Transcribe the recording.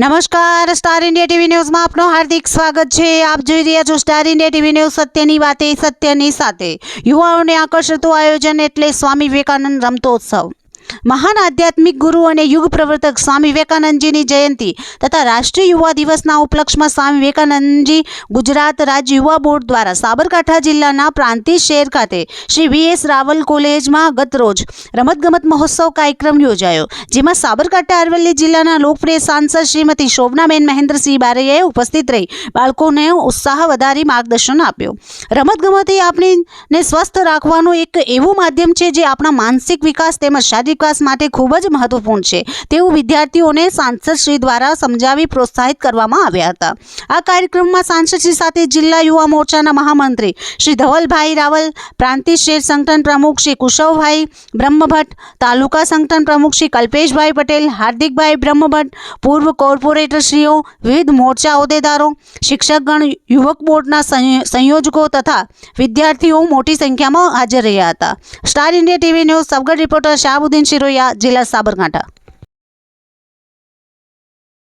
નમસ્કાર, star India TV ન્યૂઝમાં આપનું હાર્દિક સ્વાગત છે. આપ જોઈ રહ્યા છો સ્ટાર ઇન્ડિયા ટીવી ન્યૂઝ સત્યની વાતે, સત્યની સાથે. યુવાઓને આકર્ષતું આયોજન એટલે સ્વામી વિવેકાનંદ રમતોત્સવ. મહાન આધ્યાત્મિક ગુરુ અને યુગ પ્રવર્તક સ્વામી વિવેકાનંદજીની જયંતિ તથા રાષ્ટ્રીય યુવા દિવસના ઉપલક્ષમાં સ્વામી વિવેકાનંદજી ગુજરાત રાજ્ય યુવા બોર્ડ દ્વારા સાબરકાંઠા જિલ્લાના પ્રાંતિજ શહેર ખાતે શ્રી વી એસ રાવલ કોલેજમાં ગતરોજ રમતગમત મહોત્સવ કાર્યક્રમ યોજાયો. જેમાં સાબરકાંઠા અરવલ્લી જિલ્લાના લોકપ્રિય સાંસદ શ્રીમતી શોભનાબેન મહેન્દ્રસિંહ બારૈયાએ ઉપસ્થિત રહી બાળકોને ઉત્સાહ વધારી માર્ગદર્શન આપ્યું. રમતગમત એ આપણીને સ્વસ્થ રાખવાનું એક એવું માધ્યમ છે જે આપણા માનસિક વિકાસ તેમજ શારીરિક વિકાસ માટે ખૂબ જ મહત્વપૂર્ણ છે. તેવું વિદ્યાર્થીઓને સાંસદ શ્રી દ્વારા સમજાવી પ્રોત્સાહિત કરવામાં આવ્યા હતા. આ કાર્યક્રમમાં સાંસદશ્રી સાથે જિલ્લા યુવા મોરચાના મહામંત્રી શ્રી ધવલભાઈ રાવલ, પ્રાંતિજ શેર સંગઠન પ્રમુખ શ્રી કુશવભાઈ બ્રહ્મભટ્ટ, તાલુકા સંગઠન પ્રમુખ શ્રી કલ્પેશભાઈ પટેલ, હાર્દિકભાઈ બ્રહ્મભટ્ટ, પૂર્વ કોર્પોરેટરશ્રીઓ વિવિધ મોરચા હોદ્દેદારો, શિક્ષકગણ, યુવક બોર્ડના સંયો- સંયોજકો તથા વિદ્યાર્થીઓ મોટી સંખ્યામાં હાજર રહ્યા હતા. Star India TV News Sabgadh reporter Shahbuddin Shiroya જિલ્લા સાબરકાંઠા